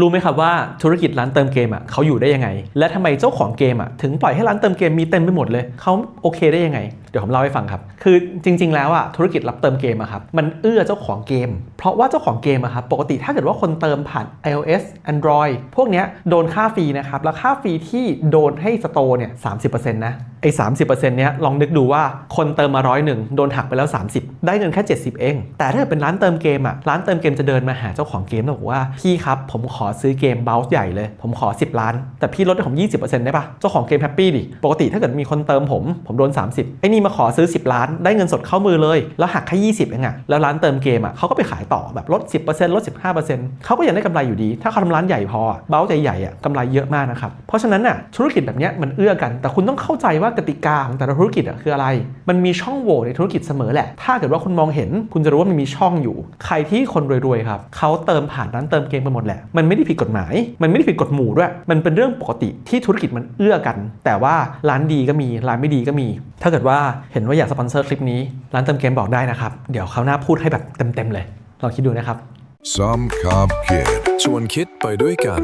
รู้ไหมครับว่าธุรกิจร้านเติมเกมอะเขาอยู่ได้ยังไง และทำไมเจ้าของเกมอะถึงปล่อยให้ร้านเติมเกมมีเต็มไปหมดเลยเขาโอเคได้ยังไง เดี๋ยวผมเล่าให้ฟังครับ คือจริง ๆ แล้วอะธุรกิจรับเติมเกมอะครับมันเอื้อเจ้าของเกม ราะว่าเจ้าของเกมอะครับปกติถ้าเกิดว่าคนเติมผ่าน iOS Android พวกเนี้ยโดนค่าฟรีนะครับ แล้วค่าฟรีที่โดนให้สโตร์เนี่ย30%นะไอ้30%เนี้ยลองนึกดูว่าคนเติมมาร้อยหนึ่งโดนหักไปแล้ว 30 ได้เงินแค่ 70 เอง แต่ถ้าเกิดเป็นร้านเติมเกมอะร้านเติมเกมจะเดินมาหาเจ้าของเกมแล้วบอกว่า พี่ครับ ผมขอซื้อเกมเบลส์ใหญ่เลย ผมขอ 10 ล้าน แต่พี่ลดให้ผม 20%ได้ปะเจ้าของเกมแฮปปี้ดิ ปกติถ้าเกิดมีคนเติมผม ผมโดน 30ไอ้นี่มาขอซื้อ 10 ล้าน ได้เงินสดเข้ามือเลย แล้วหักแค่20เองอะแล้วร้านเติมเกมอะเขาก็ไปขายต่อแบบลด 10%ลด 15%เขาก็ยังได้กำไรอยู่ดี ถ้าเขาทำร้านใหญ่พอ เบลส์ใหญ่อะกำไรเยอะมากนะครับ เพราะฉะนั้นน่ะธุรกิจแบบเนี้ยมันเอื้อกัน แต่คุณต้องเข้าใจว่ากติกาของแต่ละธุรกิจอะคืออะไร มันมีช่องโหว่ในธุรกิจเสมอแหละ ถ้าเกิดว่าคุณมองเห็น คุณจะรู้ว่ามันมีช่องอยู่ ใครที่คนรวยๆครับเขาเติมผ่านร้านเติมเกมไปหมดแหละ มันไม่ได้ผิดกฎหมาย มันไม่ได้ผิดกฎหมู่ด้วย มันเป็นเรื่องปกติที่ธุรกิจมันเอื้อกัน แต่ว่าร้านดีก็มีร้านไม่ดีก็มี ถ้าเกิดว่าเห็นว่าอยากสปอนเซอร์คลิปนี้ร้านเติมเกมบอกได้นะครับ เดี๋ยวเขาวหน้าพูดให้แบบเต็มๆเลย ลองคิดดูนะครับ Some Cobb Kid. ชวนคิดไปด้วยกัน